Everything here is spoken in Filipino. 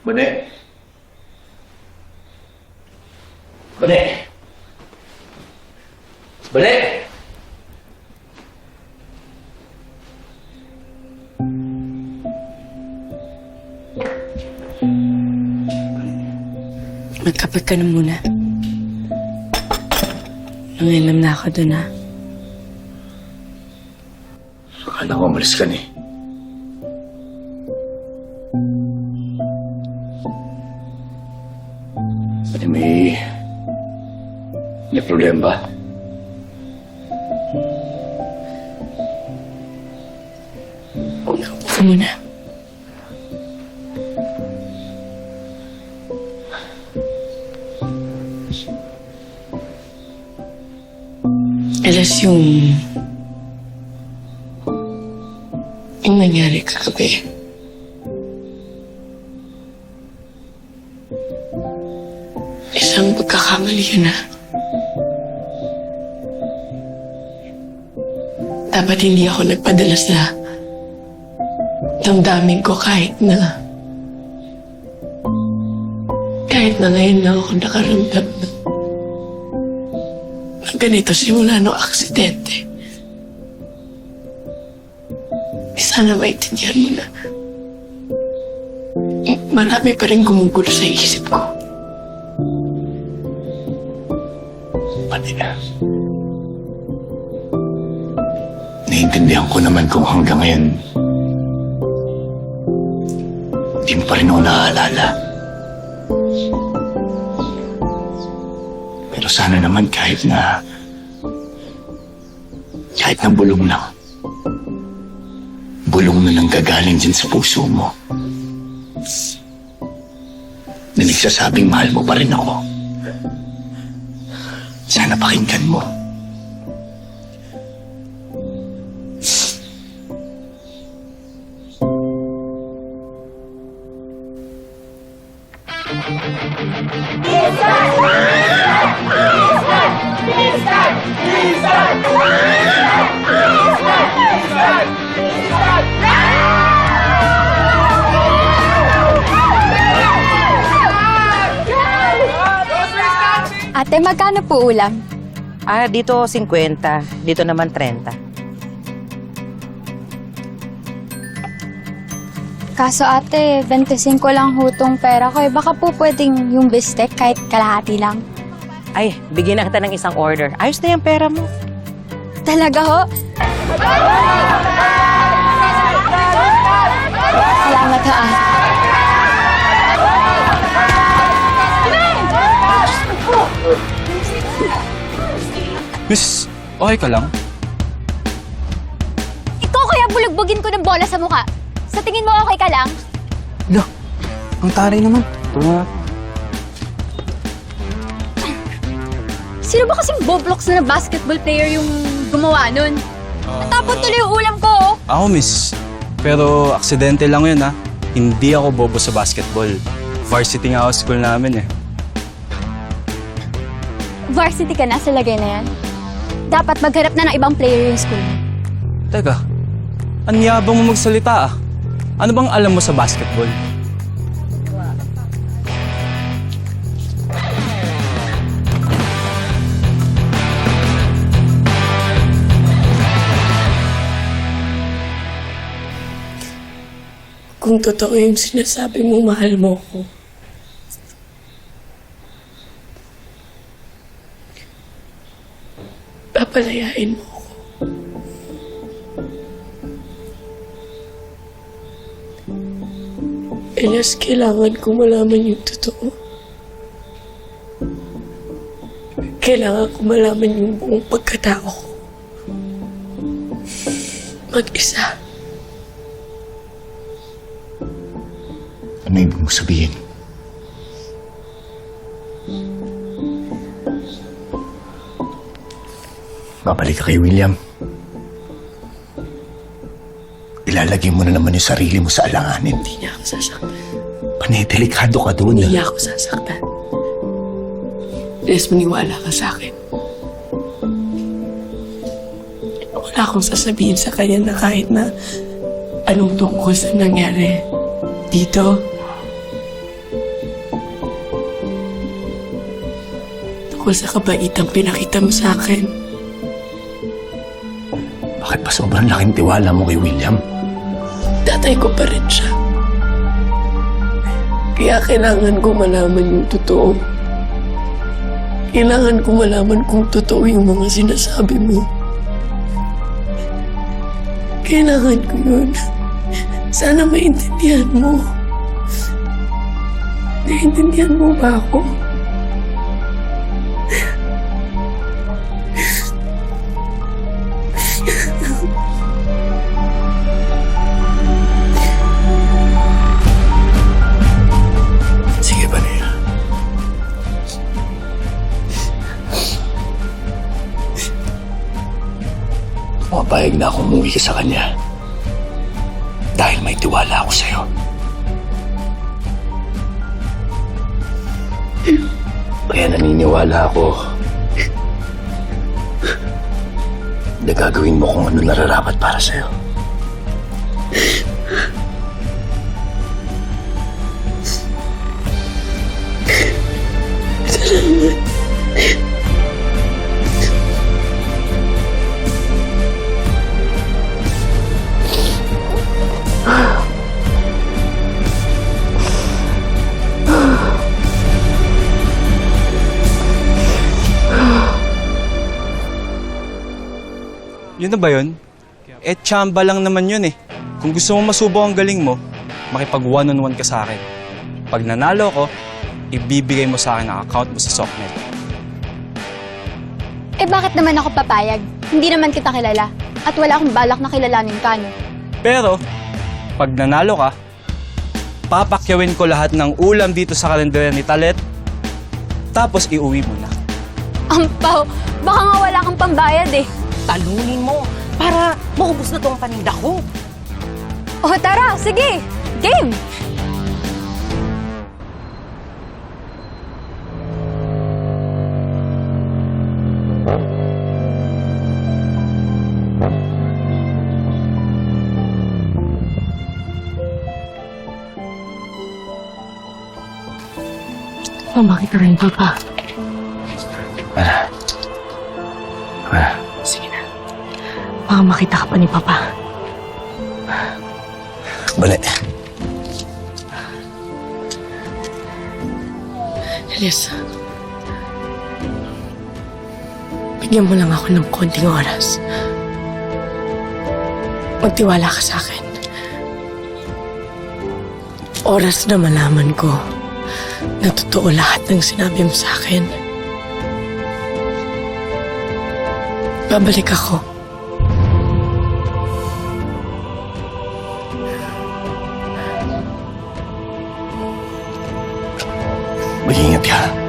Bane! Bane! Bane! Magkapat ka na muna. Nangilam na ako dun, ha? Akala ko umalis ka na eh. May problema ba? Upo ka muna. Alas yung... Yung nangyari kagabi. Isang pagkakamali yun na. Dapat hindi ako nagpadala sa damdamin ko kahit na kahit na ngayon lang ako nakaramdam na ng ganito simula nung aksidente. Sana maintindihan mo na marami pa rin gumugulo sa isip ko. Naiintindihan ko naman kung hanggang ngayon di mo pa rin ako naaalala. Pero sana naman kahit na kahit na bulong lang bulong na lang gagaling dyan sa puso mo na nagsasabing mahal mo pa rin ako. Sana pakinggan mo. Ate, magkano po ulam? Ah, dito 50. Dito naman 30. Kaso ate, 25 lang hutong pera ko. Eh, baka po pwedeng yung bistek kahit kalahati lang. Ay, bigyan na kita ng isang order. Ayos na yung pera mo. Talaga ho? Salamat ha ate. Miss, okay ka lang? Ikaw kaya bulugbugin ko ng bola sa mukha. Sa tingin mo okay ka lang? Lo, ang taray naman. Tuma. Sino ba kasing boblox na basketball player yung gumawa nun? Tapon tuloy yung ulam ko. oh. Ako, miss. Pero aksidente lang yun, ha? Hindi ako bobo sa basketball. Varsity nga ako school namin, eh. Varsity ka na sa lagay na yan. Dapat magharap na ng ibang player yung school. Teka, ang yabang mo magsalita, ah. Ano bang alam mo sa basketball? Kung totoo yung sinasabi mo, mahal mo ko. Papalayain mo Elias, kailangan ko malaman yung totoo. Kailangan ko malaman yung buong pagkatao ko. Mag-isa. Ano ibig mo sabihin? Babalik ka kay William. Ilalagay mo na naman yung sarili mo sa alanganin. Hindi niya ako sasaktan. Panay, ka doon. Hindi eh. niya ako sasaktan. Des, maniwala ka sa akin. Wala akong sasabihin sa kanya na kahit na anong tungkol sa nangyari dito. Tungkol sa kabaitang pinakita mo sa akin. Bakit pa sobrang laking tiwala mo kay William? Tatay ko pa rin siya. Kaya kailangan ko malaman yung totoo. Kailangan ko malaman kung totoo yung mga sinasabi mo. Kailangan ko yun. Sana maintindihan mo. Naiintindihan mo ba ako? Umuwi ka sa kanya. Dahil may tiwala ako sa'yo. Kaya naniniwala ako na gagawin mo kung ano nararapat para sa'yo. Yun na ba yun? Eh, tsamba lang naman yun eh. Kung gusto mo masubok ang galing mo, makipag one-on-one ka sa akin. Pag nanalo ko, ibibigay mo sa akin ang account mo sa Socknet. Eh bakit naman ako papayag? Hindi naman kita kilala. At wala akong balak na kilalanin ka, no? Pero, pag nanalo ka, papakyawin ko lahat ng ulam dito sa kalendarya ni Talet, tapos iuwi mo na. Ampaw, baka nga wala kang pambayad eh. Talunin mo para maubos na to ang paninda ko. O tara, sige, game! Mama kita rin, Papa. Ano? Baka makita ka pa ni Papa. Bali. Elias. Bigyan mo lang ako ng konting oras. Magtiwala ka sa akin. Oras na malaman ko na totoo lahat ng sinabi mo sa akin. Babalik ako. Mag-ingat ka.